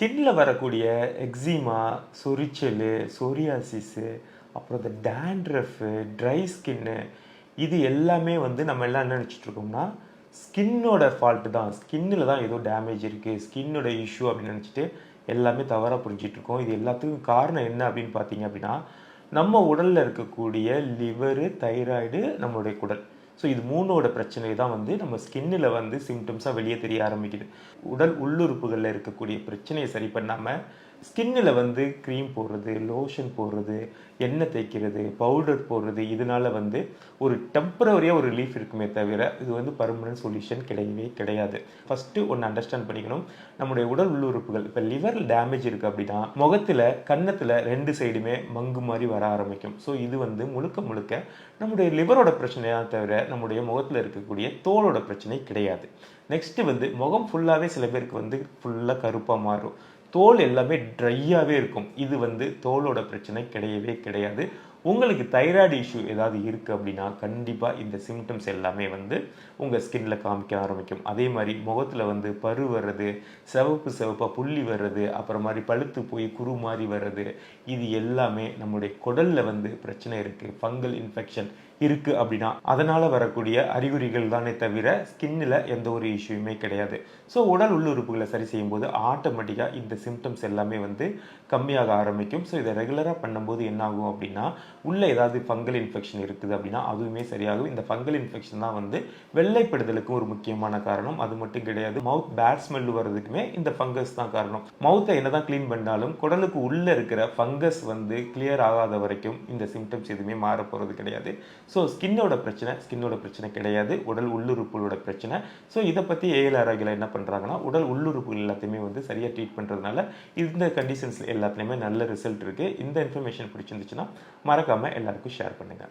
ஸ்கின்ல வரக்கூடிய எக்ஸிமா சொரிச்சல் சொரியாசிஸு அப்புறம் இந்த டேண்ட்ரஃபு ட்ரை ஸ்கின்னு இது எல்லாமே வந்து நம்ம எல்லாம் என்ன நினச்சிட்ருக்கோம்னா ஸ்கின்னோட ஃபால்ட்டு தான். ஸ்கின்னில் தான் ஏதோ டேமேஜ் இருக்குது ஸ்கின்னோட இஷ்யூ அப்படின்னு நினச்சிட்டு எல்லாமே தவறாக புரிஞ்சிட்ருக்கோம் இது எல்லாத்துக்கும் காரணம் என்ன அப்படின்னு பார்த்தீங்க அப்படின்னா நம்ம உடலில் இருக்கக்கூடிய லிவரு தைராய்டு நம்மளுடைய குடல். ஸோ இது மூணோட பிரச்சனை தான் வந்து நம்ம ஸ்கின்னில் வந்து சிம்டம்ஸாக வெளியே தெரிய ஆரம்பிக்குது. உடல் உள்ளுறுப்புகளில் இருக்கக்கூடிய பிரச்சனையை சரி பண்ணாமல் ஸ்கின்னில் வந்து க்ரீம் போடுறது லோஷன் போடுறது எண்ணெய் தேய்க்கிறது பவுடர் போடுறது இதனால வந்து ஒரு டெம்பரவரியாக ஒரு ரிலீஃப் இருக்குமே தவிர இது வந்து பர்மனன்ட் சொல்யூஷன் கிடையவே கிடையாது. ஃபஸ்ட்டு ஒன்று அண்டர்ஸ்டாண்ட் பண்ணிக்கணும். நம்முடைய உடல் உள்ளுறுப்புகள் இப்போ லிவர் டேமேஜ் இருக்குது அப்படின்னா முகத்தில் கன்னத்தில் ரெண்டு சைடுமே மங்கு மாதிரி வர ஆரம்பிக்கும். ஸோ இது வந்து முழுக்க முழுக்க நம்முடைய லிவரோட பிரச்சனையாக தவிர நம்முடைய முகத்தில் இருக்கக்கூடிய தோலோட பிரச்சனை கிடையாது. நெக்ஸ்ட்டு வந்து முகம் ஃபுல்லாகவே சில பேருக்கு வந்து ஃபுல்லாக கருப்பாக மாறும். தோல் எல்லாமே ட்ரையாகவே இருக்கும். இது வந்து தோலோட பிரச்சனை கிடையவே கிடையாது. உங்களுக்கு தைராய்டு இஷ்யூ ஏதாவது இருக்குது அப்படின்னா கண்டிப்பாக இந்த சிம்டம்ஸ் எல்லாமே வந்து உங்கள் ஸ்கின்ல காமிக்க ஆரம்பிக்கும். அதே மாதிரி முகத்தில் வந்து பரு வர்றது சிவப்பு சிவப்பாக புள்ளி வர்றது அப்புறம் மாதிரி பழுத்து போய் குறு மாதிரி வர்றது இது எல்லாமே நம்முடைய குடலில் வந்து பிரச்சனை இருக்குது ஃபங்கல் இன்ஃபெக்ஷன் இருக்குது அப்படின்னா அதனால் வரக்கூடிய அறிகுறிகள் தானே தவிர ஸ்கின்னில் எந்த ஒரு இஷ்யூமே கிடையாது. ஸோ உடல் உள்ளுறுப்புகளை சரி செய்யும்போது ஆட்டோமேட்டிக்காக இந்த சிம்டம்ஸ் எல்லாமே வந்து கம்மியாக ஆரம்பிக்கும். ஸோ இதை ரெகுலராக பண்ணும்போது என்ன ஆகும் அப்படின்னா உள்ளே ஏதாவது ஃபங்கல் இன்ஃபெக்ஷன் இருக்குது அப்படின்னா அதுவுமே சரியாகும். இந்த ஃபங்கல் இன்ஃபெக்ஷன் தான் வந்து வெள்ளைப்படுதலுக்கு ஒரு முக்கியமான காரணம். அது மட்டும் கிடையாது மவுத் பேட் ஸ்மெல் வர்றதுக்குமே இந்த ஃபங்கஸ் தான் காரணம். மவுத்தை என்னதான் க்ளீன் பண்ணாலும் குடலுக்கு உள்ளே இருக்கிற ஃபங்கஸ் வந்து கிளியர் ஆகாத வரைக்கும் இந்த சிம்டம்ஸ் எதுவுமே மாற போகிறது கிடையாது ஸோ ஸ்கின்னோட பிரச்சனை ஸ்கின்னோட பிரச்சனை கிடையாது. உடல் உள்ளுறுப்புகளோட பிரச்சனை. ஸோ இதை பற்றி ஏஎல் ஆரோக்கியில் என்ன பண்ணுறாங்கன்னா உடல் உள்ளுறுப்புகள் எல்லாத்தையுமே வந்து சரியாக ட்ரீட் பண்ணுறதுனால இந்த கண்டிஷன்ஸ் எல்லாத்துலேயுமே நல்ல ரிசல்ட் இருக்குது இந்த இன்ஃபர்மேஷன் பிடிச்சிருந்துச்சுன்னா மறக்காமல் எல்லாருக்கும் ஷேர் பண்ணுங்கள்